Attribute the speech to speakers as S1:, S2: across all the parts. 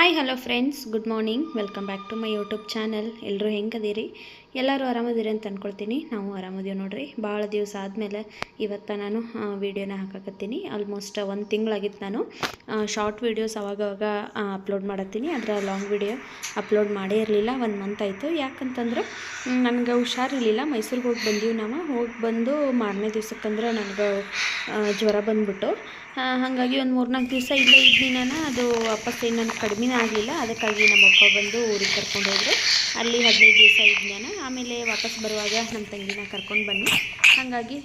S1: Hi hello friends good morning welcome back to my YouTube channel ಎಲ್ಲರೂ ಹೆಂಗದೀರಿ? ಎಲ್ಲರೂ ಆರಾಮದಿರಿ ಅಂತ ಅಂದ್ಕೊಳ್ತೀನಿ ನಾವು ಆರಾಮದೀವಿ ನೋಡ್ರಿ. ಭಾಳ ದಿವಸ ಆದಮೇಲೆ ಇವತ್ತು ನಾನು ವೀಡಿಯೋನ ಹಾಕಕತ್ತೀನಿ. ಆಲ್ಮೋಸ್ಟ್ ಒಂದು ತಿಂಗಳಾಗಿತ್ತು ನಾನು. ಶಾರ್ಟ್ ವೀಡಿಯೋಸ್ ಅವಾಗವಾಗ ಅಪ್ಲೋಡ್ ಮಾಡತ್ತೀನಿ. ಅದರ ಲಾಂಗ್ ವೀಡಿಯೋ ಅಪ್ಲೋಡ್ ಮಾಡೇ ಇರಲಿಲ್ಲ. ಒಂದು ಮಂತ್ ಆಯಿತು. ಯಾಕಂತಂದ್ರೆ ನನಗೆ ಹುಷಾರಿರಲಿಲ್ಲ ಮೈಸೂರಿಗೆ ಹೋಗಿ ಬಂದೀವಿ ನಾವು. ಹೋಗಿ ಬಂದು ಮಾರನೇ ದಿವ್ಸಕ್ಕಂದ್ರೆ ನನಗೆ ಜ್ವರ ಬಂದ್ಬಿಟ್ಟು ಹಾಗಾಗಿ ಒಂದು ಮೂರ್ನಾಲ್ಕು ದಿವಸ ಇಲ್ಲೇ ಇದ್ನಿ ನಾನು. ಅದು ವಾಪಸ್ ಏನು ನನಗೆ ಕಡಿಮೆನೇ ಆಗಲಿಲ್ಲ. ಅದಕ್ಕಾಗಿ ನಮ್ಮ ಅಪ್ಪ ಬಂದು ಊರಿಗೆ ಕರ್ಕೊಂಡು ಹೋದರು. ಅಲ್ಲಿ ಹದಿನೈದು ದಿವಸ ಇದ್ನಿ ನಾನು. ಆಮೇಲೆ ವಾಪಸ್ ಬರುವಾಗ ನಮ್ಮ ತಂಗಿನ ಕರ್ಕೊಂಡು ಬನ್ನಿ ಹಾಗಾಗಿ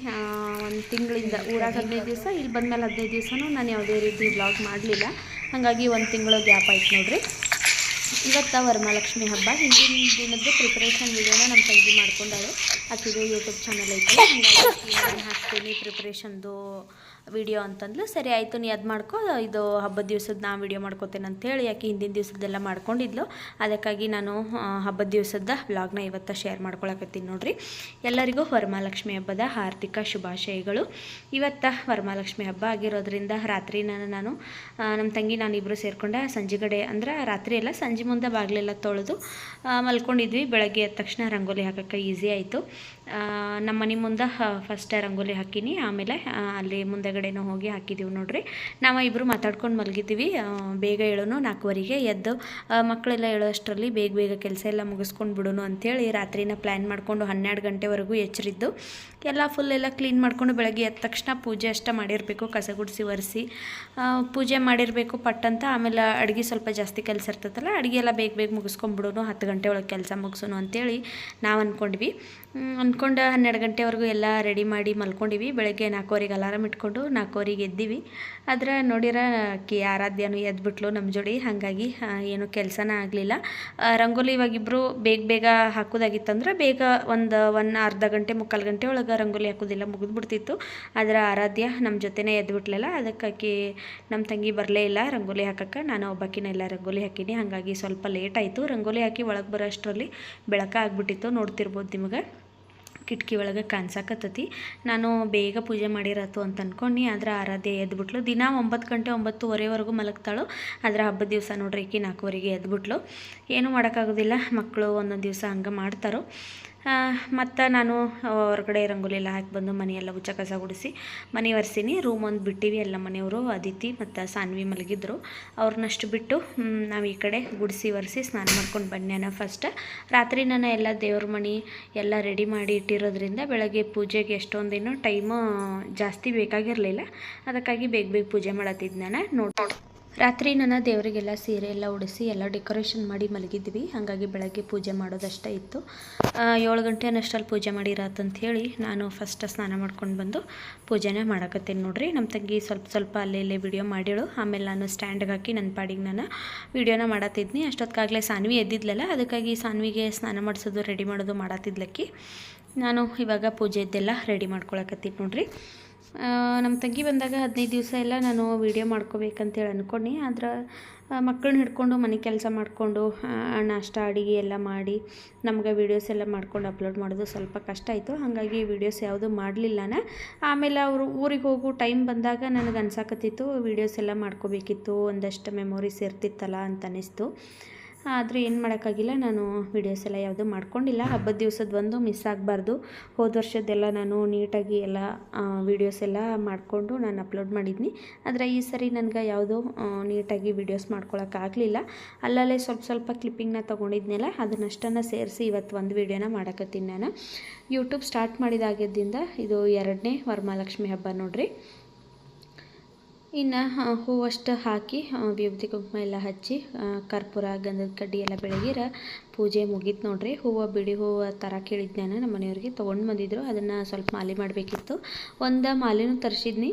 S1: ಒಂದು ತಿಂಗಳಿಂದ ಊರಾಗ ಹದಿನೈದು ದಿವಸ ಇಲ್ಲಿ ಬಂದಮೇಲೆ ಹದಿನೈದು ದಿವಸನೂ ನಾನು ಯಾವುದೇ ರೀತಿ ಬ್ಲಾಗ್ ಮಾಡಲಿಲ್ಲ. ಹಾಗಾಗಿ ಒಂದು ತಿಂಗಳು ಗ್ಯಾಪ್ ಆಯ್ತು ನೋಡಿರಿ. ಇವತ್ತು ವರಮಹಾಲಕ್ಷ್ಮಿ ಹಬ್ಬ. ಹಿಂದಿನ ದಿನದ್ದು ಪ್ರಿಪ್ರೇಷನ್ ವಿಡಿಯೋನ ನಮ್ಮ ತಂಗಿ ಮಾಡ್ಕೊಂಡಾಳು. ಆಕಿದು ಯೂಟ್ಯೂಬ್ ಚಾನಲ್ ಐತೆ. ಹಾಕ್ತೀನಿ ಪ್ರಿಪ್ರೇಷನ್ದು ವಿಡಿಯೋ ಅಂತಂದ್ಲು, ಸರಿ ಆಯಿತು, ನೀ ಅದು ಮಾಡ್ಕೊ, ಇದು ಹಬ್ಬದ ದಿವ್ಸದ ನಾ ವಿಡಿಯೋ ಮಾಡ್ಕೋತೇನೆ ಅಂತೇಳಿ ಯಾಕೆ ಹಿಂದಿನ ದಿವ್ಸದ್ದೆಲ್ಲ ಮಾಡ್ಕೊಂಡಿದ್ಲು. ಅದಕ್ಕಾಗಿ ನಾನು ಹಬ್ಬದ ದಿವಸದ ಬ್ಲಾಗ್ನ ಇವತ್ತು ಶೇರ್ ಮಾಡ್ಕೊಳಕತ್ತೀನಿ ನೋಡ್ರಿ. ಎಲ್ಲರಿಗೂ ವರಮಹಾಲಕ್ಷ್ಮಿ ಹಬ್ಬದ ಹಾರ್ದಿಕ ಶುಭಾಶಯಗಳು. ಇವತ್ತು ವರಮಹಾಲಕ್ಷ್ಮಿ ಹಬ್ಬ ಆಗಿರೋದ್ರಿಂದ ರಾತ್ರಿ ನಾನು ನಾನು ನಮ್ಮ ತಂಗಿ ನಾನಿಬ್ಬರು ಸೇರಿಕೊಂಡೆ ಸೇರ್ಕೊಂಡೆ ಸಂಜೆಗಡೆ ಅಂದ್ರೆ ರಾತ್ರಿ ಎಲ್ಲ ಸಂಜೆ ಮುಂದೆ ಬಾಗಿಲೆಲ್ಲ ತೊಳೆದು ಮಲ್ಕೊಂಡಿದ್ವಿ. ಬೆಳಗ್ಗೆ ಎದ್ದ ತಕ್ಷಣ ರಂಗೋಲಿ ಹಾಕೋಕ್ಕೆ ಈಸಿ ಆಯಿತು. ನಮ್ಮ ಮನೆ ಮುಂದೆ ಫಸ್ಟ್ ರಂಗೋಲಿ ಹಾಕೀನಿ. ಆಮೇಲೆ ಅಲ್ಲಿ ಮುಂದೆಗಡೆನೂ ಹೋಗಿ ಹಾಕಿದ್ದೀವಿ ನೋಡಿರಿ. ನಾವು ಇಬ್ಬರು ಮಾತಾಡ್ಕೊಂಡು ಮಲಗಿದ್ದೀವಿ ಬೇಗ ಹೇಳೋನು ನಾಲ್ಕುವರೆಗೆ ಎದ್ದು ಮಕ್ಕಳೆಲ್ಲ ಹೇಳೋಷ್ಟರಲ್ಲಿ ಬೇಗ ಬೇಗ ಕೆಲಸ ಎಲ್ಲ ಮುಗಿಸ್ಕೊಂಡು ಬಿಡೋನು ಅಂಥೇಳಿ ರಾತ್ರಿನ ಪ್ಲ್ಯಾನ್ ಮಾಡಿಕೊಂಡು ಹನ್ನೆರಡು ಗಂಟೆವರೆಗೂ ಎಚ್ಚರಿದ್ದು. ಎಲ್ಲ ಫುಲ್ ಎಲ್ಲ ಕ್ಲೀನ್ ಮಾಡ್ಕೊಂಡು ಬೆಳಗ್ಗೆ ಎದ್ದ ತಕ್ಷಣ ಪೂಜೆ ಅಷ್ಟ ಮಾಡಿರಬೇಕು, ಕಸ ಗುಡಿಸಿ ಒರೆಸಿ. ಪೂಜೆ ಮಾಡಿರಬೇಕು ಪಟ್ಟಂತ ಆಮೇಲೆ ಅಡುಗೆ ಸ್ವಲ್ಪ ಜಾಸ್ತಿ ಕೆಲಸ ಇರ್ತೈತಲ್ಲ ಅಡುಗೆ ಎಲ್ಲ ಬೇಗ ಬೇಗ ಮುಗಿಸ್ಕೊಂಡ್ಬಿಡೋನು ಹತ್ತು ಗಂಟೆ ಒಳಗೆ ಕೆಲಸ ಮುಗಿಸೋನು ಅಂತೇಳಿ ನಾವು ಅಂದ್ಕೊಂಡ್ವಿ ಅಂದ್ಕೊಂಡು ಹನ್ನೆರಡು ಗಂಟೆವರೆಗೂ ಎಲ್ಲ ರೆಡಿ ಮಾಡಿ ಮಲ್ಕೊಂಡಿವಿ. ಬೆಳಗ್ಗೆ ನಾಲ್ಕುವರೆಗೆ ಅಲಾರಾಮ್ ಇಟ್ಕೊಂಡು ನಾಲ್ಕುವರೆಗೆ ಎದ್ದೀವಿ. ಆದರೆ ನೋಡಿರ ಕಿ ಆರಾಧ್ಯನೂ ಎದ್ಬಿಟ್ಲು ನಮ್ಮ ಜೋಡಿ. ಹಾಗಾಗಿ ಏನು ಕೆಲಸನ ಆಗಲಿಲ್ಲ. ರಂಗೋಲಿ ಇವಾಗಿಬ್ಬರು ಬೇಗ ಬೇಗ ಹಾಕೋದಾಗಿತ್ತಂದ್ರೆ ಬೇಗ ಒಂದು ಒನ್ ಅರ್ಧ ಗಂಟೆ, ಮುಕ್ಕಾಲು ಗಂಟೆ ಒಳಗೆ ರಂಗೋಲಿ ಹಾಕೋದಿಲ್ಲ ಮುಗಿದ್ಬಿಡ್ತಿತ್ತು. ಆದರೆ ಆರಾಧ್ಯ ನಮ್ಮ ಜೊತೆನೇ ಎದ್ಬಿಟ್ಲಲ್ಲ ಅದಕ್ಕಾಕಿ ನಮ್ಮ ತಂಗಿ ಬರಲೇ ಇಲ್ಲ ರಂಗೋಲಿ ಹಾಕಕ್ಕೆ. ನಾನು ಒಬ್ಬಾಕಿನ ಎಲ್ಲ ರಂಗೋಲಿ ಹಾಕೀನಿ. ಹಾಗಾಗಿ ಸ್ವಲ್ಪ ಲೇಟ್ ಆಯಿತು. ರಂಗೋಲಿ ಹಾಕಿ ಒಳಗೆ ಬರೋ ಅಷ್ಟರಲ್ಲಿ ಬೆಳಕ ಆಗ್ಬಿಟ್ಟಿತ್ತು. ನೋಡ್ತಿರ್ಬೋದು ನಿಮಗೆ. ಕಿಟಕಿ ಒಳಗೆ ಕಾಣಿಸಾಕತ್ತತಿ. ನಾನು ಬೇಗ ಪೂಜೆ ಮಾಡಿರತ್ತು ಅಂತ ಅಂದ್ಕೊಂಡು ಆದ್ರೆ ಆರಾಧ್ಯ ಎದ್ಬಿಟ್ಲು. ದಿನ ಒಂಬತ್ತು ಗಂಟೆ ಒಂಬತ್ತುವರೆವರೆಗೂ ಮಲಗ್ತಾಳು. ಆದ್ರೆ ಹಬ್ಬದ ದಿವಸ ನೋಡ್ರಿ ಈಕಿ ನಾಲ್ಕುವರೆಗೆ ಎದ್ಬಿಟ್ಲು. ಏನೂ ಮಾಡೋಕ್ಕಾಗೋದಿಲ್ಲ. ಮಕ್ಕಳು ಒಂದೊಂದು ದಿವಸ ಹಂಗೆ ಮಾಡ್ತಾರೋ. ಮತ್ತು ನಾನು ಹೊರಗಡೆ ರಂಗೋಲಿ ಎಲ್ಲ ಹಾಕಿ ಬಂದು ಮನೆಯೆಲ್ಲ ಉಚ್ಚ ಕಸ ಗುಡಿಸಿ ಮನೆ ಒರೆಸೀನಿ. ರೂಮ್ ಒಂದು ಬಿಟ್ಟಿವಿ, ಎಲ್ಲ ಮನೆಯವರು, ಅದಿತಿ ಮತ್ತು ಸಾನ್ವಿ ಮಲಗಿದ್ರು. ಅವ್ರನ್ನಷ್ಟು ಬಿಟ್ಟು ನಾವು ಈ ಕಡೆ ಗುಡಿಸಿ ಒರೆಸಿ ಸ್ನಾನ ಮಾಡ್ಕೊಂಡು ಬನ್ಯಾನ ಫಸ್ಟ್ ರಾತ್ರಿ ನಾನು ಎಲ್ಲ ದೇವ್ರ ಮಣಿ ಎಲ್ಲ ರೆಡಿ ಮಾಡಿ ಇಟ್ಟಿರೋದ್ರಿಂದ ಬೆಳಗ್ಗೆ ಪೂಜೆಗೆ ಎಷ್ಟೊಂದೇನು ಟೈಮು ಜಾಸ್ತಿ ಬೇಕಾಗಿರಲಿಲ್ಲ. ಅದಕ್ಕಾಗಿ ಬೇಗ ಬೇಗ ಪೂಜೆ ಮಾಡತ್ತಿದ್ದು ನಾನು ನೋಡಿ ರಾತ್ರಿ ನನ್ನ ದೇವರಿಗೆಲ್ಲ ಸೀರೆ ಎಲ್ಲ ಉಡಿಸಿ ಎಲ್ಲ ಡೆಕೋರೇಷನ್ ಮಾಡಿ ಮಲಗಿದ್ವಿ. ಹಾಗಾಗಿ ಬೆಳಗ್ಗೆ ಪೂಜೆ ಮಾಡೋದಷ್ಟೇ ಇತ್ತು. ಏಳು ಗಂಟೆ ಅನ್ನಷ್ಟಲ್ಲಿ ಪೂಜೆ ಹೇಳಿ ನಾನು ಫಸ್ಟ್ ಸ್ನಾನ ಮಾಡ್ಕೊಂಡು ಬಂದು ಪೂಜೆನೇ ಮಾಡಕತ್ತೇನೆ ನೋಡಿರಿ. ನಮ್ಮ ತಂಗಿ ಸ್ವಲ್ಪ ಸ್ವಲ್ಪ ಅಲ್ಲೇ ಇಲ್ಲೇ ವಿಡಿಯೋ ಮಾಡಿಳು. ಆಮೇಲೆ ನಾನು ಸ್ಟ್ಯಾಂಡ್ಗೆ ಹಾಕಿ ನನ್ನ ಪಾಡಿಗೆ ನಾನು ವೀಡಿಯೋನ ಮಾಡತ್ತಿದ್ನಿ. ಅಷ್ಟೊತ್ತಿಗಾಗಲೇ ಸಾನ್ವಿ ಎದ್ದಿದ್ಲಲ್ಲ, ಅದಕ್ಕಾಗಿ ಸಾನ್ವಿಗೆ ಸ್ನಾನ ಮಾಡಿಸೋದು ರೆಡಿ ಮಾಡೋದು ಮಾಡತ್ತಿದ್ಲಕ್ಕಿ. ನಾನು ಇವಾಗ ಪೂಜೆದ್ದೆಲ್ಲ ರೆಡಿ ಮಾಡ್ಕೊಳಕತ್ತೀನಿ ನೋಡ್ರಿ. ನಮ್ಮ ತಂಗಿ ಬಂದಾಗ ಹದಿನೈದು ದಿವಸ ಎಲ್ಲ ನಾನು ವೀಡಿಯೋ ಮಾಡ್ಕೋಬೇಕಂತೇಳಿ ಅಂದ್ಕೊಂಡು ಆದ್ರೆ ಮಕ್ಕಳನ್ನ ಹಿಡ್ಕೊಂಡು ಮನೆ ಕೆಲಸ ಮಾಡಿಕೊಂಡು ನಾಷ್ಟ, ಅಡುಗೆ ಎಲ್ಲ ಮಾಡಿ, ನಮ್ಗೆ ವೀಡಿಯೋಸ್ ಎಲ್ಲ ಮಾಡ್ಕೊಂಡು ಅಪ್ಲೋಡ್ ಮಾಡೋದು ಸ್ವಲ್ಪ ಕಷ್ಟ ಆಯಿತು. ಹಾಗಾಗಿ ವೀಡಿಯೋಸ್ ಯಾವುದೂ ಮಾಡಲಿಲ್ಲ ಆಮೇಲೆ ಅವರು ಊರಿಗೆ ಹೋಗೋ ಟೈಮ್ ಬಂದಾಗ ನನಗೆ ಅನ್ಸಾಕತ್ತಿತ್ತು ವೀಡಿಯೋಸ್ ಎಲ್ಲ ಮಾಡ್ಕೋಬೇಕಿತ್ತು, ಒಂದಷ್ಟು ಮೆಮೊರೀಸ್ ಇರ್ತಿತ್ತಲ್ಲ ಅಂತ ಅನ್ನಿಸ್ತು. ಆದರೆ ಏನು ಮಾಡೋಕ್ಕಾಗಿಲ್ಲ, ನಾನು ವೀಡಿಯೋಸ್ ಎಲ್ಲ ಯಾವುದೂ ಮಾಡ್ಕೊಂಡಿಲ್ಲ. ಹಬ್ಬದ ದಿವಸದ ಒಂದು ಮಿಸ್ ಆಗಬಾರ್ದು. ಹೋದ ವರ್ಷದ್ದೆಲ್ಲ ನಾನು ನೀಟಾಗಿ ಎಲ್ಲ ವೀಡಿಯೋಸ್ ಎಲ್ಲ ಮಾಡಿಕೊಂಡು ನಾನು ಅಪ್ಲೋಡ್ ಮಾಡಿದ್ನಿ. ಆದರೆ ಈ ಸರಿ ನನಗೆ ಯಾವುದೂ ನೀಟಾಗಿ ವೀಡಿಯೋಸ್ ಮಾಡ್ಕೊಳಕ್ಕಾಗಲಿಲ್ಲ ಅಲ್ಲಲ್ಲೇ ಸ್ವಲ್ಪ ಸ್ವಲ್ಪ ಕ್ಲಿಪ್ಪಿಂಗ್ನ ತೊಗೊಂಡಿದ್ನಲ್ಲ, ಅದನ್ನಷ್ಟನ್ನು ಸೇರಿಸಿ ಇವತ್ತು ಒಂದು ವೀಡಿಯೋನ ಮಾಡಕತ್ತೀನಿ ನಾನು. ಯೂಟ್ಯೂಬ್ ಸ್ಟಾರ್ಟ್ ಮಾಡಿದಾಗಿದ್ದಿಂದ ಇದು ಎರಡನೇ ವರಮಹಾಲಕ್ಷ್ಮಿ ಹಬ್ಬ ನೋಡ್ರಿ. ಇನ್ನು ಹೂವಷ್ಟು ಹಾಕಿ ವಿಭೂತಿ ಕುಂಕುಮ ಎಲ್ಲ ಹಚ್ಚಿ ಕರ್ಪೂರ, ಗಂಧದ ಕಡ್ಡಿ ಎಲ್ಲ ಬೆಳಗಿರ ಪೂಜೆ ಮುಗೀತು ನೋಡ್ರಿ. ಹೂವು ಬಿಡಿ ಹೂವು ಥರ ಕೇಳಿದ್ದೆ ನಾನು ನಮ್ಮ ಮನೆಯವ್ರಿಗೆ. ತೊಗೊಂಡು ಬಂದಿದ್ರು. ಅದನ್ನು ಸ್ವಲ್ಪ ಮಾಲೆ ಮಾಡಬೇಕಿತ್ತು. ಒಂದು ಮಾಲೆನೂ ತರಿಸಿದ್ನಿ.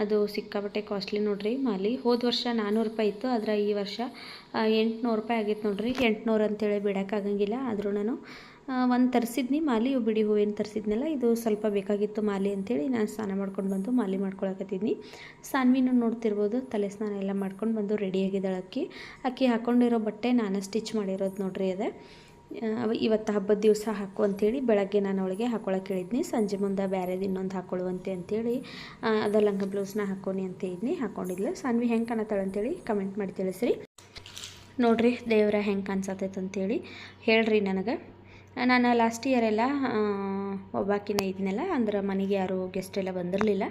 S1: ಅದು ಸಿಕ್ಕಾಪಟ್ಟೆ ಕಾಸ್ಟ್ಲಿ ನೋಡ್ರಿ ಮಾಲೆ. ಹೋದ ವರ್ಷ ನಾನ್ನೂರು ರೂಪಾಯಿ ಇತ್ತು. ಆದರೆ ಈ ವರ್ಷ ಎಂಟುನೂರು ರೂಪಾಯಿ ಆಗಿತ್ತು ನೋಡ್ರಿ. ಎಂಟುನೂರು ಅಂತೇಳಿ ಬಿಡೋಕ್ಕಾಗಂಗಿಲ್ಲ ಆದರೂ ನಾನು ಒಂದು ತರಿಸಿದ್ನಿ, ಮಾಲೆ ಬಿಡಿ ಹೂವಿನ ತರಿಸಿದ್ನಲ್ಲ, ಇದು ಸ್ವಲ್ಪ ಬೇಕಾಗಿತ್ತು ಮಾಲೆ ಅಂತೇಳಿ ನಾನು ಸ್ನಾನ ಮಾಡ್ಕೊಂಡು ಬಂದು ಮಾಲೆ ಮಾಡ್ಕೊಳಕತ್ತಿದ್ನಿ. ಸಾನ್ವಿನೂ ನೋಡ್ತಿರ್ಬೋದು, ತಲೆ ಸ್ನಾನ ಎಲ್ಲ ಮಾಡ್ಕೊಂಡು ಬಂದು ರೆಡಿಯಾಗಿದ್ದಾಳೆ ಅಕ್ಕಿ. ಅಕ್ಕಿ ಹಾಕ್ಕೊಂಡಿರೋ ಬಟ್ಟೆ ನಾನು ಸ್ಟಿಚ್ ಮಾಡಿರೋದು ನೋಡ್ರಿ ಅದೇ. ಇವತ್ತು ಹಬ್ಬದ ದಿವಸ ಹಾಕು ಅಂತೇಳಿ ಬೆಳಗ್ಗೆ ನಾನು ಅವಳಿಗೆ ಹಾಕೊಳಕ್ಕೆ ಹೇಳಿದ್ನಿ. ಸಂಜೆ ಮುಂದೆ ಬೇರೆದು ಇನ್ನೊಂದು ಹಾಕೊಳ್ಳುವಂತೆ ಅಂತೇಳಿ ಅದ ಲಂಗ ಬ್ಲೌಸ್ನ ಹಾಕೋನಿ ಅಂತ ಇದ್ನಿ, ಹಾಕೊಂಡಿದ್ಲು. ಸಾನ್ವಿ ಹೆಂಗೆ ಕಾಣತ್ತಾಳೆ ಅಂತೇಳಿ ಕಮೆಂಟ್ ಮಾಡಿ ತಿಳಿಸ್ರಿ. ನೋಡ್ರಿ ದೇವ್ರ ಹೆಂಗೆ ಕಾಣಿಸತೈತೆ ಅಂತೇಳಿ ಹೇಳ್ರಿ ನನಗೆ. ನಾನು ಲಾಸ್ಟ್ ಇಯರ್ ಎಲ್ಲ ಒಬ್ಬಾಕಿನ ಇದ್ನಲ್ಲ, ಅಂದ್ರೆ ಮನೆಗೆ ಯಾರು ಗೆಸ್ಟ್ ಎಲ್ಲ ಬಂದಿರಲಿಲ್ಲ.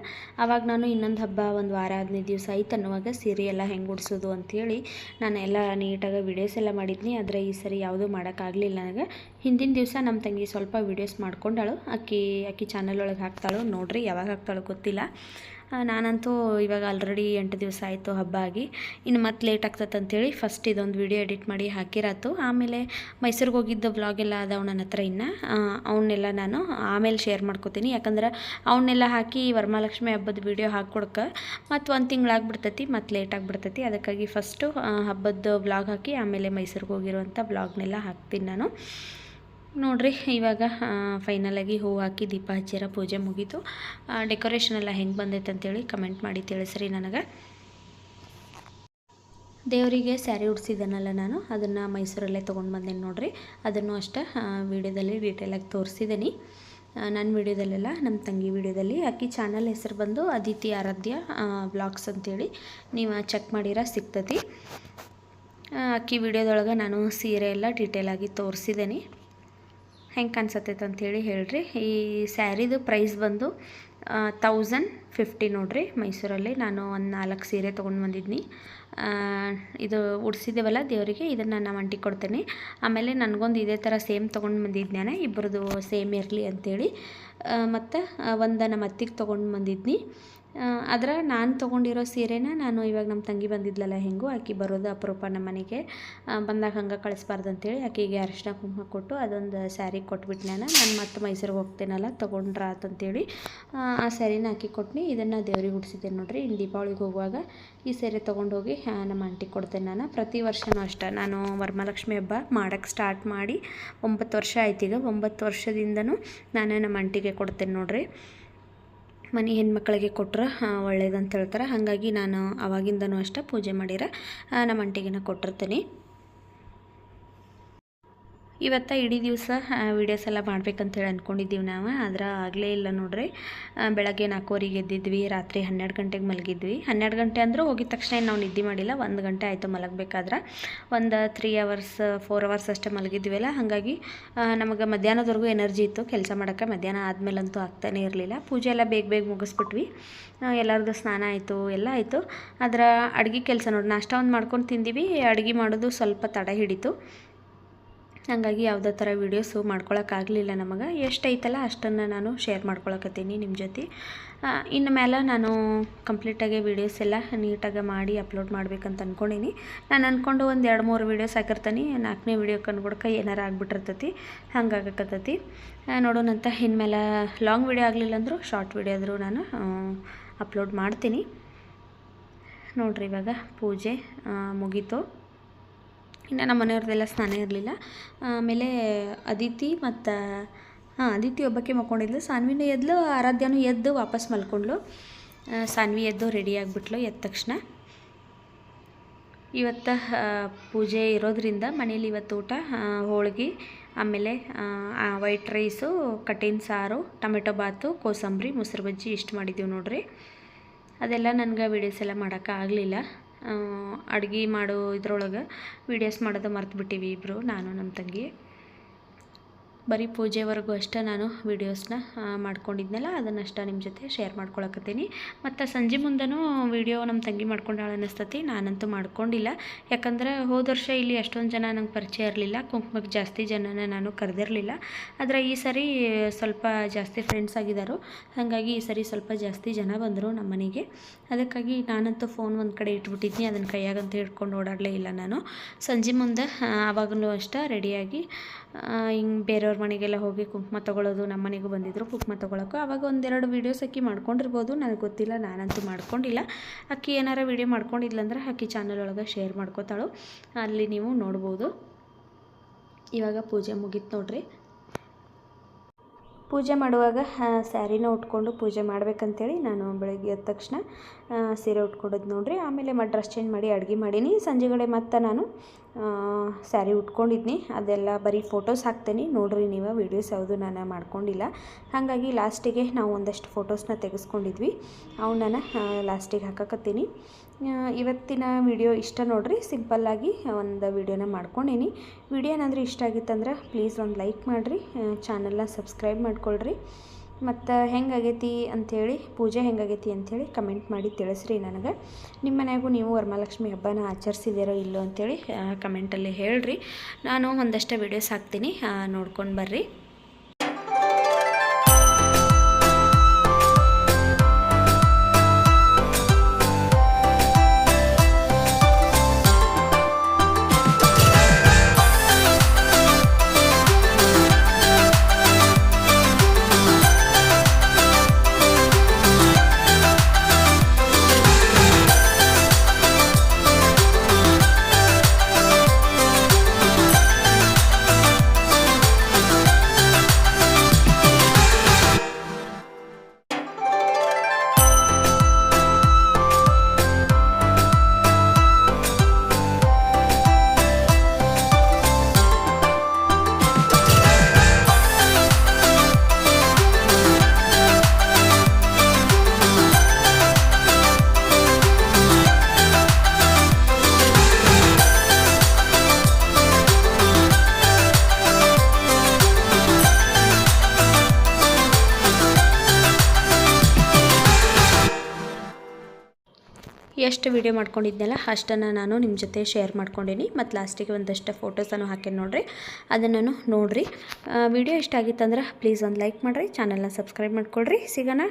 S1: ಆವಾಗ ನಾನು ಇನ್ನೊಂದು ಹಬ್ಬ, ಒಂದು ವಾರ ಹದಿನೈದು ದಿವಸ ಆಯ್ತು ಅನ್ನುವಾಗ ಸೀರೆ ಎಲ್ಲ ಹೆಂಗೆ ಉಡ್ಸೋದು ಅಂಥೇಳಿ ನಾನು ಎಲ್ಲ ನೀಟಾಗಿ ವಿಡಿಯೋಸ್ ಎಲ್ಲ ಮಾಡಿದ್ನಿ. ಆದರೆ ಈ ಸರಿ ಯಾವುದೂ ಮಾಡೋಕ್ಕಾಗಲಿಲ್ಲ ನನಗೆ. ಹಿಂದಿನ ದಿವಸ ನಮ್ಮ ತಂಗಿ ಸ್ವಲ್ಪ ವಿಡಿಯೋಸ್ ಮಾಡ್ಕೊಂಡಾಳು. ಅಕ್ಕಿ ಅಕ್ಕಿ ಚಾನಲ್ ಒಳಗೆ ಹಾಕ್ತಾಳು ನೋಡ್ರಿ, ಯಾವಾಗ ಹಾಕ್ತಾಳು ಗೊತ್ತಿಲ್ಲ. ನಾನಂತೂ ಇವಾಗ ಆಲ್ರೆಡಿ ಎಂಟು ದಿವಸ ಆಯಿತು ಹಬ್ಬ ಆಗಿ. ಇನ್ನು ಮತ್ತೆ ಲೇಟ್ ಆಗ್ತದೆ ಅಂತೇಳಿ ಫಸ್ಟ್ ಇದೊಂದು ವಿಡಿಯೋ ಎಡಿಟ್ ಮಾಡಿ ಹಾಕಿರತ್ತು ಆಮೇಲೆ ಮೈಸೂರಿಗೆ ಹೋಗಿದ್ದ ವ್ಲಾಗ್ ಎಲ್ಲ ಅದಾವ ನನ್ನ ಹತ್ರ ಇನ್ನು. ಅವನ್ನೆಲ್ಲ ನಾನು ಆಮೇಲೆ ಶೇರ್ ಮಾಡ್ಕೋತೀನಿ. ಯಾಕಂದ್ರೆ ಅವನ್ನೆಲ್ಲ ಹಾಕಿ ವರಮಹಾಲಕ್ಷ್ಮಿ ಹಬ್ಬದ ವಿಡಿಯೋ ಹಾಕ್ಕೊಡಕ್ಕೆ ಮತ್ತು ಒಂದು ತಿಂಗಳಾಗ್ಬಿಡ್ತೈತಿ, ಮತ್ತು ಲೇಟ್ ಆಗಿಬಿಡ್ತೈತಿ. ಅದಕ್ಕಾಗಿ ಫಸ್ಟು ಹಬ್ಬದ ವ್ಲಾಗ್ ಹಾಕಿ ಆಮೇಲೆ ಮೈಸೂರಿಗೆ ಹೋಗಿರುವಂಥ ವ್ಲಾಗ್ನೆಲ್ಲ ಹಾಕ್ತೀನಿ ನಾನು. ನೋಡ್ರಿ, ಇವಾಗ ಫೈನಲಾಗಿ ಹೂವು ಹಾಕಿ ದೀಪ ಹಚ್ಚಿರ ಪೂಜೆ ಮುಗೀತು. ಡೆಕೋರೇಷನ್ ಎಲ್ಲ ಹೆಂಗೆ ಬಂದೈತೆ ಅಂತೇಳಿ ಕಮೆಂಟ್ ಮಾಡಿ ತಿಳಿಸ್ರಿ ನನಗೆ. ದೇವರಿಗೆ ಸ್ಯಾರಿ ಉಡ್ಸಿದ್ದಾನಲ್ಲ ನಾನು, ಅದನ್ನು ಮೈಸೂರಲ್ಲೇ ತೊಗೊಂಡು ಬಂದೇನೆ ನೋಡಿರಿ. ಅದನ್ನು ಅಷ್ಟೇ ವೀಡಿಯೋದಲ್ಲಿ ಡೀಟೇಲಾಗಿ ತೋರಿಸಿದ್ದೀನಿ ನನ್ನ ವೀಡಿಯೋದಲ್ಲೆಲ್ಲ ನಮ್ಮ ತಂಗಿ ವೀಡಿಯೋದಲ್ಲಿ ಅಕ್ಕಿ ಚಾನಲ್ ಹೆಸರು ಬಂದು ಅದಿತಿ ಆರಾಧ್ಯ ಬ್ಲಾಗ್ಸ್ ಅಂತೇಳಿ ನೀವು ಚೆಕ್ ಮಾಡಿರ ಸಿಗ್ತತಿ. ಅಕ್ಕಿ ವಿಡಿಯೋದೊಳಗೆ ನಾನು ಸೀರೆ ಎಲ್ಲ ಡೀಟೇಲಾಗಿ ತೋರಿಸಿದ್ದೀನಿ ಹೆಂಗೆ ಕಾಣಿಸತ್ತೈತೆ ಅಂಥೇಳಿ ಹೇಳ್ರಿ. ಈ ಸ್ಯಾರಿದು ಪ್ರೈಸ್ ಬಂದು ತೌಸಂಡ್ ಫಿಫ್ಟಿ ನೋಡ್ರಿ ಮೈಸೂರಲ್ಲಿ. ನಾನು ಒಂದು ನಾಲ್ಕು ಸೀರೆ ತೊಗೊಂಡು ಬಂದಿದ್ನಿ. ಇದು ಉಡ್ಸಿದ್ದೇವಲ್ಲ ದೇವರಿಗೆ, ಇದನ್ನು ನಾನು ಅಂಟಿ ಕೊಡ್ತೇನೆ. ಆಮೇಲೆ ನನಗೊಂದು ಇದೇ ಥರ ಸೇಮ್ ತೊಗೊಂಡು ಬಂದಿದ್ದೇನೆ ಇಬ್ಬರದು ಸೇಮ್ ಇರಲಿ ಅಂಥೇಳಿ ಮತ್ತು ಒಂದು ನಮ್ಮ ಅತ್ತಿಗೆ ತೊಗೊಂಡು ಬಂದಿದ್ನಿ. ಅದರ ನಾನು ತೊಗೊಂಡಿರೋ ಸೀರೆನ ನಾನು ಇವಾಗ ನಮ್ಮ ತಂಗಿ ಬಂದಿದ್ಲಲ್ಲ ಹೆಂಗು ಆಕೆ ಬರೋದು ಅಪರೂಪ ನಮ್ಮ ಮನೆಗೆ. ಬಂದಾಗ ಹಂಗೆ ಕಳಿಸ್ಬಾರ್ದು ಅಂತೇಳಿ ಆಕೆಗೆ ಅರಿಶಿನ ಕುಂಕುಮ ಕೊಟ್ಟು ಅದೊಂದು ಸ್ಯಾರಿ ಕೊಟ್ಬಿಟ್ಟು ನಾನು. ನಾನು ಮತ್ತೆ ಮೈಸೂರಿಗೆ ಹೋಗ್ತೇನಲ್ಲ ತೊಗೊಂಡ್ರ ಅಂತಂತೇಳಿ ಆ, ಸ್ಯಾರಿನ ಹಾಕಿ ಕೊಟ್ನಿ. ಇದನ್ನು ದೇವ್ರಿಗೆ ಹುಡ್ಸಿದ್ದೇನೆ ನೋಡ್ರಿ. ಇನ್ನು ದೀಪಾವಳಿಗೆ ಹೋಗುವಾಗ ಈ ಸೀರೆ ತೊಗೊಂಡೋಗಿ ನಮ್ಮ ಆಂಟಿಗೆ ಕೊಡ್ತೇನೆ ನಾನು. ಪ್ರತಿ ವರ್ಷವೂ ಅಷ್ಟೇ. ನಾನು ವರಮಹಾಲಕ್ಷ್ಮಿ ಹಬ್ಬ ಮಾಡೋಕ್ಕೆ ಸ್ಟಾರ್ಟ್ ಮಾಡಿ ಒಂಬತ್ತು ವರ್ಷ ಆಯ್ತು ಈಗ ಒಂಬತ್ತು ವರ್ಷದಿಂದನೂ ನಾನು ನಮ್ಮ ಆಂಟಿಗೆ ಕೊಡ್ತೇನೆ ನೋಡ್ರಿ. ಮನೆ ಹೆಣ್ಮಕ್ಳಿಗೆ ಕೊಟ್ಟರೆ ಒಳ್ಳೇದಂತ ಹೇಳ್ತಾರೆ. ಹಾಗಾಗಿ ನಾನು ಅವಾಗಿಂದನೂ ಅಷ್ಟೇ ಪೂಜೆ ಮಾಡಿರ ನಮ್ಮ ಅಂಟಿಗೆ ಕೊಟ್ಟಿರ್ತೀನಿ. ಇವತ್ತು ಇಡೀ ದಿವಸ ವೀಡಿಯೋಸ್ ಎಲ್ಲ ಮಾಡ್ಬೇಕಂತೇಳಿ ಅಂದ್ಕೊಂಡಿದ್ದೀವಿ ನಾವು. ಆದ್ರೆ ಆಗಲೇ ಇಲ್ಲ ನೋಡ್ರಿ. ಬೆಳಗ್ಗೆ ನಾಲ್ಕೂವರೆಗೆ ಎದ್ದಿದ್ವಿ, ರಾತ್ರಿ ಹನ್ನೆರಡು ಗಂಟೆಗೆ ಮಲಗಿದ್ವಿ. ಹನ್ನೆರಡು ಗಂಟೆ ಅಂದರೂ ಹೋಗಿದ ತಕ್ಷಣ ನಾವು ನಿದ್ದೆ ಮಾಡಿಲ್ಲ. ಒಂದು ಗಂಟೆ ಆಯಿತು ಮಲಗಬೇಕಾದ್ರೆ. ಒಂದು ತ್ರೀ ಅವರ್ಸ್ ಫೋರ್ ಅವರ್ಸ್ ಅಷ್ಟೇ ಮಲಗಿದ್ವಿಲ್ಲ ಹಾಗಾಗಿ ನಮಗೆ ಮಧ್ಯಾಹ್ನದವರೆಗೂ ಎನರ್ಜಿ ಇತ್ತು. ಕೆಲಸ ಮಾಡೋಕ್ಕೆ ಮಧ್ಯಾಹ್ನ ಆದಮೇಲಂತೂ ಆಗ್ತಾನೆ ಇರಲಿಲ್ಲ. ಪೂಜೆ ಎಲ್ಲ ಬೇಗ ಬೇಗ ಮುಗಿಸ್ಬಿಟ್ವಿ. ಎಲ್ಲರದ್ದು ಸ್ನಾನ ಆಯಿತು, ಎಲ್ಲ ಆಯಿತು. ಅದರ ಅಡುಗೆ ಕೆಲಸ ನೋಡಿ, ನಾಷ್ಟ ಒಂದು ಮಾಡ್ಕೊಂಡು ತಿಂದೀವಿ. ಅಡುಗೆ ಮಾಡೋದು ಸ್ವಲ್ಪ ತಡ ಹಿಡಿತು. ಹಾಗಾಗಿ ಯಾವುದೇ ಥರ ವೀಡಿಯೋಸು ಮಾಡ್ಕೊಳಕ್ಕಾಗಲಿಲ್ಲ ನಮಗೆ. ಎಷ್ಟೈತಲ್ಲ ಅಷ್ಟನ್ನು ನಾನು ಶೇರ್ ಮಾಡ್ಕೊಳಕತ್ತೀನಿ ನಿಮ್ಮ ಜೊತೆ. ಇನ್ನು ಮೇಲೆ ನಾನು ಕಂಪ್ಲೀಟಾಗಿ ವೀಡಿಯೋಸ್ ಎಲ್ಲ ನೀಟಾಗಿ ಮಾಡಿ ಅಪ್ಲೋಡ್ ಮಾಡ್ಬೇಕಂತ ಅಂದ್ಕೊಂಡೀನಿ ನಾನು ಅಂದ್ಕೊಂಡು ಒಂದು ಎರಡು ಮೂರು ವೀಡಿಯೋಸ್ ಹಾಕಿರ್ತೀನಿ ನಾಲ್ಕನೇ ವೀಡಿಯೋ ಕಂಡ್ಬಿಡ್ಕ ಏನಾರ ಆಗ್ಬಿಟ್ಟಿರ್ತೈತಿ, ಹಂಗಾಗಕತ್ತೈತಿ. ನೋಡೋಣಂತ ನೋಡೋಣಂತ ಮೇಲೆ ಲಾಂಗ್ ವೀಡಿಯೋ ಆಗಲಿಲ್ಲ ಅಂದರೂ ಶಾರ್ಟ್ ವೀಡಿಯೋ ಆದರೂ ನಾನು ಅಪ್ಲೋಡ್ ಮಾಡ್ತೀನಿ. ನೋಡ್ರಿ ಇವಾಗ ಪೂಜೆ ಮುಗೀತು. ಇನ್ನು ನಮ್ಮ ಮನೆಯವ್ರದ್ದೆಲ್ಲ ಸ್ನಾನ ಇರಲಿಲ್ಲ. ಆಮೇಲೆ ಅದಿತಿ ಮತ್ತು ಹಾಂ ಅದಿತಿ ಒಬ್ಬಕ್ಕೆ ಮಲ್ಕೊಂಡಿದ್ಲು. ಸಾನ್ವಿನೂ ಎದ್ಲು ಆರಾಧ್ಯನೂ ಎದ್ದು ವಾಪಸ್ ಮಲ್ಕೊಂಡ್ಲು. ಆ, ಸಾನ್ವಿ ಎದ್ದು ರೆಡಿ ಆಗಿಬಿಟ್ಲು ಎದ್ದ ತಕ್ಷಣ. ಇವತ್ತು ಪೂಜೆ ಇರೋದ್ರಿಂದ ಮನೇಲಿ ಇವತ್ತು ಊಟ ಹೋಳಿಗೆ ಆಮೇಲೆ ವೈಟ್ ರೈಸು ಕಟ್ಟಿನ ಸಾರು ಟೊಮೆಟೊ ಬಾತು ಕೋಸಂಬರಿ ಮೊಸರು ಬಜ್ಜಿ ಇಷ್ಟು ಮಾಡಿದ್ದೀವಿ ನೋಡ್ರಿ. ಅದೆಲ್ಲ ನನಗೆ ವೀಡಿಯೋಸ್ ಎಲ್ಲ ಮಾಡೋಕ್ಕೆ ಆಗಲಿಲ್ಲ. ಅಡುಗೆ ಮಾಡೋ ಇದ್ರೊಳಗೆ ವೀಡಿಯೋಸ್ ಮಾಡೋದು ಮರ್ತು ಬಿಟ್ಟಿವಿ ಇಬ್ಬರು ನಾನು ನಮ್ಮ ತಂಗಿ. ಬರೀ ಪೂಜೆವರೆಗೂ ಅಷ್ಟೇ ನಾನು ವೀಡಿಯೋಸ್ನ ಮಾಡ್ಕೊಂಡಿದ್ನಲ್ಲ, ಅದನ್ನಷ್ಟೇ ನಿಮ್ಮ ಜೊತೆ ಶೇರ್ ಮಾಡ್ಕೊಳಕತ್ತೀನಿ. ಮತ್ತು ಸಂಜೆ ಮುಂದೆನೂ ವೀಡಿಯೋ ನಮ್ಮ ತಂಗಿ ಮಾಡ್ಕೊಂಡಾಳ ಅನ್ನಿಸ್ತತಿ ನಾನಂತೂ ಮಾಡ್ಕೊಂಡಿಲ್ಲ. ಯಾಕಂದ್ರೆ ಹೋದ ವರ್ಷ ಇಲ್ಲಿ ಅಷ್ಟೊಂದು ಜನ ನಂಗೆ ಪರಿಚಯ ಇರಲಿಲ್ಲ ಕುಂಕುಮಕ್ಕೆ ಜಾಸ್ತಿ ಜನನ ನಾನು ಕರೆದಿರಲಿಲ್ಲ. ಆದರೆ ಈ ಸರಿ ಸ್ವಲ್ಪ ಜಾಸ್ತಿ ಫ್ರೆಂಡ್ಸ್ ಆಗಿದ್ದಾರೋ ಹಾಗಾಗಿ ಈ ಸರಿ ಸ್ವಲ್ಪ ಜಾಸ್ತಿ ಜನ ಬಂದರು ನಮ್ಮ ಮನೆಗೆ. ಅದಕ್ಕಾಗಿ ನಾನಂತೂ ಫೋನ್ ಒಂದು ಕಡೆ ಇಟ್ಬಿಟ್ಟಿದ್ನಿ ಅದನ್ನು ಕೈಯಾಗಂತೂ ಹಿಡ್ಕೊಂಡು ಓಡಾಡಲೇ ಇಲ್ಲ ನಾನು. ಸಂಜೆ ಮುಂದೆ ಆವಾಗಲೂ ಅಷ್ಟೇ ರೆಡಿಯಾಗಿ ಹಿಂಗೆ ಬೇರೆಯವ್ರ ಮನೆಗೆಲ್ಲ ಹೋಗಿ ಕುಂಕುಮ ತೊಗೊಳೋದು ನಮ್ಮ ಮನೆಗೂ ಬಂದಿದ್ದರು ಕುಂಕುಮ ತೊಗೊಳಕ್ಕೂ ಆವಾಗ ಒಂದೆರಡು ವೀಡಿಯೋಸ್ ಅಕ್ಕಿ ಮಾಡ್ಕೊಂಡಿರ್ಬೋದು. ನನಗೆ ಗೊತ್ತಿಲ್ಲ, ನಾನಂತೂ ಮಾಡ್ಕೊಂಡಿಲ್ಲ. ಅಕ್ಕಿ ಏನಾರ ವೀಡಿಯೋ ಮಾಡ್ಕೊಂಡಿದ್ಲಂದ್ರೆ ಅಕ್ಕಿ ಚಾನಲ್ ಒಳಗೆ ಶೇರ್ ಮಾಡ್ಕೋತಾಳು. ಅಲ್ಲಿ ನೀವು ನೋಡ್ಬೋದು. ಇವಾಗ ಪೂಜೆ ಮುಗೀತು ನೋಡ್ರಿ. ಪೂಜೆ ಮಾಡುವಾಗ ಸ್ಯಾರಿನ ಉಟ್ಕೊಂಡು ಪೂಜೆ ಮಾಡಬೇಕಂತೇಳಿ ನಾನು ಬೆಳಗ್ಗೆ ಎದ್ದ ತಕ್ಷಣ ಸೀರೆ ಉಟ್ಕೊಂಡದ್ದು ನೋಡಿರಿ. ಆಮೇಲೆ ಡ್ರೆಸ್ ಚೇಂಜ್ ಮಾಡಿ, ಅಡುಗೆ ಮಾಡೀನಿ. ಸಂಜೆಗಡೆ ಮತ್ತೆ ನಾನು ಸ್ಯಾರಿ ಉಟ್ಕೊಂಡಿದ್ನಿ. ಅದೆಲ್ಲ ಬರೀ ಫೋಟೋಸ್ ಹಾಕ್ತೀನಿ. ನೋಡಿರಿ ನೀವು, ವೀಡಿಯೋಸ್ ಯಾವುದು ನಾನು ಮಾಡ್ಕೊಂಡಿಲ್ಲ. ಹಾಗಾಗಿ ಲಾಸ್ಟಿಗೆ ನಾವು ಒಂದಷ್ಟು ಫೋಟೋಸ್ನ ತೆಗೆಸ್ಕೊಂಡಿದ್ವಿ. ಅವನ್ನ ಲಾಸ್ಟಿಗೆ ಹಾಕಕತ್ತೀನಿ. ಇವತ್ತಿನ ವಿಡಿಯೋ ಇಷ್ಟ ನೋಡ್ರಿ ಸಿಂಪಲ್ಲಾಗಿ ಒಂದು ವಿಡಿಯೋನ ಮಾಡ್ಕೊಂಡೀನಿ. ವಿಡಿಯೋ ಏನಾದರೂ ಇಷ್ಟ ಆಗಿತ್ತಂದ್ರೆ ಪ್ಲೀಸ್ ಒಂದು ಲೈಕ್ ಮಾಡಿರಿ ಚಾನಲ್ನ ಸಬ್ಸ್ಕ್ರೈಬ್ ಮಾಡ್ಕೊಳ್ರಿ. ಮತ್ತು ಹೆಂಗಾಗೈತಿ ಅಂಥೇಳಿ, ಪೂಜೆ ಹೆಂಗಾಗೈತಿ ಅಂಥೇಳಿ ಕಮೆಂಟ್ ಮಾಡಿ ತಿಳಿಸ್ರಿ ನನಗೆ. ನಿಮ್ಮ ಮನೆಗೂ ನೀವು ವರಮಹಾಲಕ್ಷ್ಮಿ ಹಬ್ಬನ ಆಚರಿಸಿದ್ದೀರೋ ಇಲ್ಲೋ ಅಂಥೇಳಿ ಕಮೆಂಟಲ್ಲಿ ಹೇಳ್ರಿ. ನಾನು ಒಂದಷ್ಟು ವೀಡಿಯೋಸ್ ಹಾಕ್ತೀನಿ ನೋಡ್ಕೊಂಡು ಬರ್ರಿ. ಎಷ್ಟು ವೀಡಿಯೋ ಮಾಡ್ಕೊಂಡಿದ್ನಲ್ಲ, ಅಷ್ಟನ್ನು ನಾನು ನಿಮ್ಮ ಜೊತೆ ಶೇರ್ ಮಾಡ್ಕೊಂಡೀನಿ. ಮತ್ತು ಲಾಸ್ಟಿಗೆ ಒಂದಷ್ಟು ಫೋಟೋಸನ್ನು ಹಾಕಿ ನೋಡ್ರಿ. ಅದನ್ನು ನೋಡಿರಿ. ವಿಡಿಯೋ ಇಷ್ಟ ಆಗಿತ್ತಂದ್ರೆ ಪ್ಲೀಸ್ ಒಂದು ಲೈಕ್ ಮಾಡಿರಿ ಚಾನಲ್ನ ಸಬ್ಸ್ಕ್ರೈಬ್ ಮಾಡ್ಕೊಳ್ರಿ. ಸಿಗೋಣ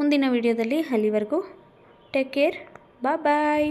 S1: ಮುಂದಿನ ವೀಡಿಯೋದಲ್ಲಿ ಅಲ್ಲಿವರೆಗೂ ಟೇಕ್ ಕೇರ್ ಬಾ ಬಾಯ್